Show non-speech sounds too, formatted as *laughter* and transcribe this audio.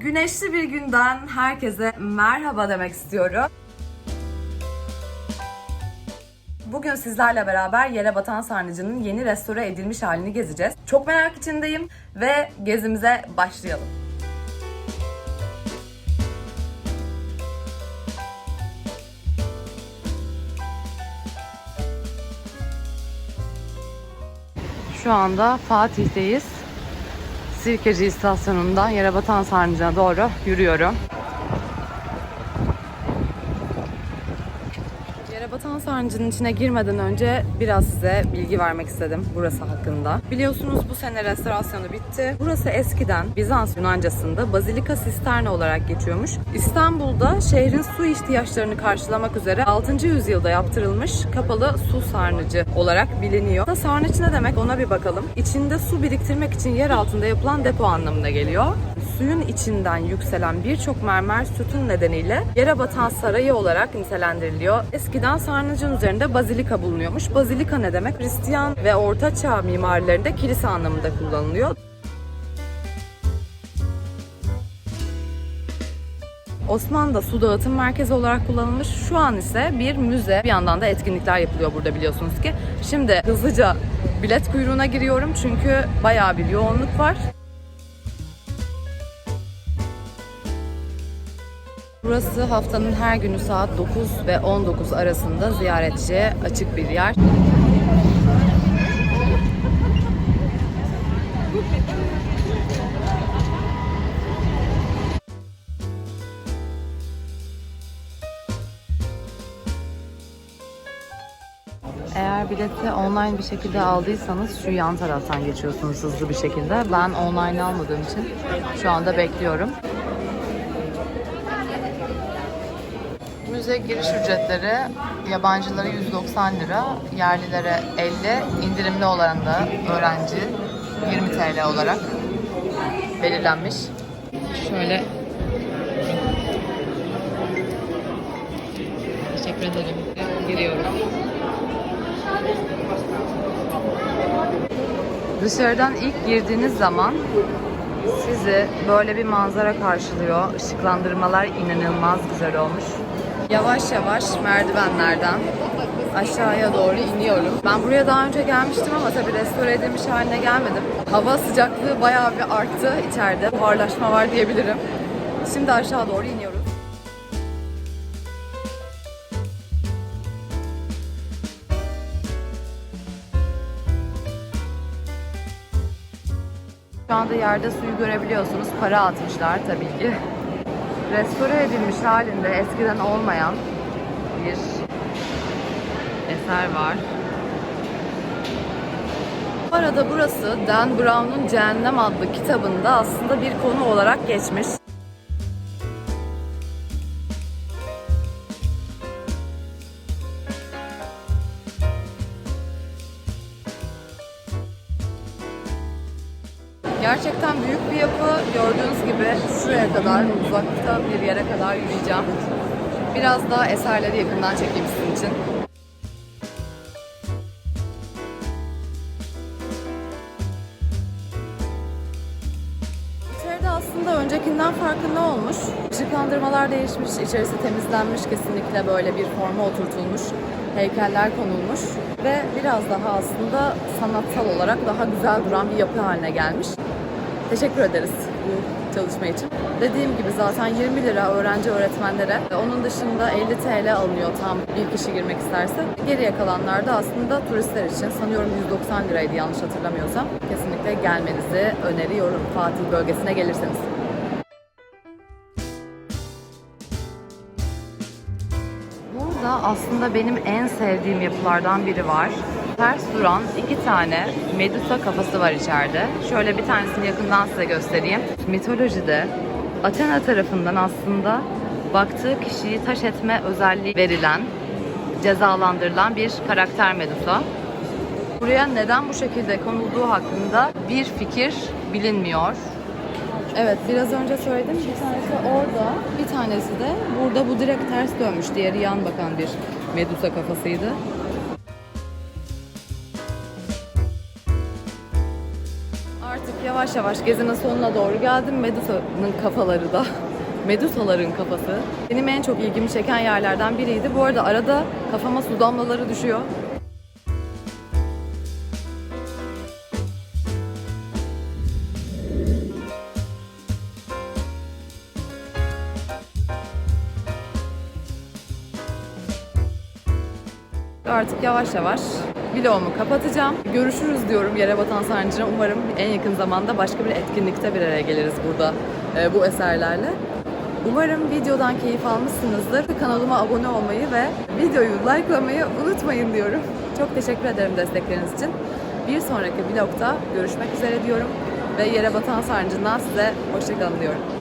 Güneşli bir günden herkese merhaba demek istiyorum. Bugün sizlerle beraber Yere Batan Sarnıcı'nın yeni restore edilmiş halini gezeceğiz. Çok merak içindeyim ve gezimize başlayalım. Şu anda Fatih'teyiz. Sirkeci istasyonundan Yerebatan Sarnıcı'na doğru yürüyorum. Yerebatan Sarnıcı'nın içine girmeden önce biraz size bilgi vermek istedim burası hakkında. Biliyorsunuz bu sene restorasyonu bitti. Burası eskiden Bizans Yunancasında Bazilika Sisterna olarak geçiyormuş. İstanbul'da şehrin su ihtiyaçlarını karşılamak üzere 6. yüzyılda yaptırılmış kapalı su sarnıcı olarak biliniyor. Sarnıç ne demek ona bir bakalım. İçinde su biriktirmek için yer altında yapılan depo anlamına geliyor suyun içinden yükselen birçok mermer sütun nedeniyle yere batan sarayı olarak nitelendiriliyor. Eskiden sarnıcın üzerinde bazilika bulunuyormuş. Bazilika ne demek? Hristiyan ve Orta Çağ mimarilerinde kilise anlamında kullanılıyor. Osmanlı'da su dağıtım merkezi olarak kullanılmış. Şu an ise bir müze. Bir yandan da etkinlikler yapılıyor burada biliyorsunuz ki. Şimdi hızlıca bilet kuyruğuna giriyorum çünkü bayağı bir yoğunluk var. Burası haftanın her günü saat 9 ve 19 arasında ziyaretçiye açık bir yer. Eğer bileti online bir şekilde aldıysanız şu yan taraftan geçiyorsunuz hızlı bir şekilde. Ben online almadığım için şu anda bekliyorum. Müze giriş ücretleri yabancılara 190 lira, yerlilere 50, indirimli olan da öğrenci 20 TL olarak belirlenmiş. Şöyle Teşekkür ederim. Giriyorum. Dışarıdan ilk girdiğiniz zaman sizi böyle bir manzara karşılıyor. Işıklandırmalar inanılmaz güzel olmuş. Yavaş yavaş merdivenlerden aşağıya doğru iniyorum. Ben buraya daha önce gelmiştim ama tabii restore edilmiş haline gelmedim. Hava sıcaklığı bayağı bir arttı içeride. Buharlaşma var diyebilirim. Şimdi aşağı doğru iniyoruz. Şu anda yerde suyu görebiliyorsunuz. Para atmışlar tabii ki. Restore edilmiş halinde eskiden olmayan bir eser var. Bu arada burası Dan Brown'un Cehennem adlı kitabında aslında bir konu olarak geçmiş. Gerçekten büyük bir yapı. Gördüğünüz gibi şuraya kadar, uzakta bir yere kadar yürüyeceğim. Biraz daha eserleri yakından çekeyim sizin için. İçeride aslında öncekinden farklı ne olmuş? Işıklandırmalar değişmiş, içerisi temizlenmiş kesinlikle böyle bir forma oturtulmuş. Heykeller konulmuş ve biraz daha aslında sanatsal olarak daha güzel duran bir yapı haline gelmiş. Teşekkür ederiz bu çalışma için. Dediğim gibi zaten 20 lira öğrenci öğretmenlere. Onun dışında 50 TL alınıyor tam bir kişi girmek isterse. Geriye kalanlar da aslında turistler için sanıyorum 190 liraydı yanlış hatırlamıyorsam. Kesinlikle gelmenizi öneriyorum Fatih bölgesine gelirseniz. Burada aslında benim en sevdiğim yapılardan biri var. Ters duran iki tane Medusa kafası var içeride. Şöyle bir tanesini yakından size göstereyim. Mitolojide Athena tarafından aslında baktığı kişiyi taş etme özelliği verilen, cezalandırılan bir karakter Medusa. Buraya neden bu şekilde konulduğu hakkında bir fikir bilinmiyor. Evet biraz önce söyledim. Bir tanesi orada, bir tanesi de burada bu direkt ters dönmüş. Diğeri yan bakan bir Medusa kafasıydı. Yavaş yavaş gezinin sonuna doğru geldim. Medusa'nın kafaları da *laughs* Medusaların kafası. Benim en çok ilgimi çeken yerlerden biriydi. Bu arada arada kafama su damlaları düşüyor. Artık yavaş yavaş vlogumu kapatacağım. Görüşürüz diyorum yere batan sarnıcına. Umarım en yakın zamanda başka bir etkinlikte bir araya geliriz burada e, bu eserlerle. Umarım videodan keyif almışsınızdır. Kanalıma abone olmayı ve videoyu likelamayı unutmayın diyorum. Çok teşekkür ederim destekleriniz için. Bir sonraki vlogda görüşmek üzere diyorum. Ve yere batan sarnıcından size hoşçakalın diyorum.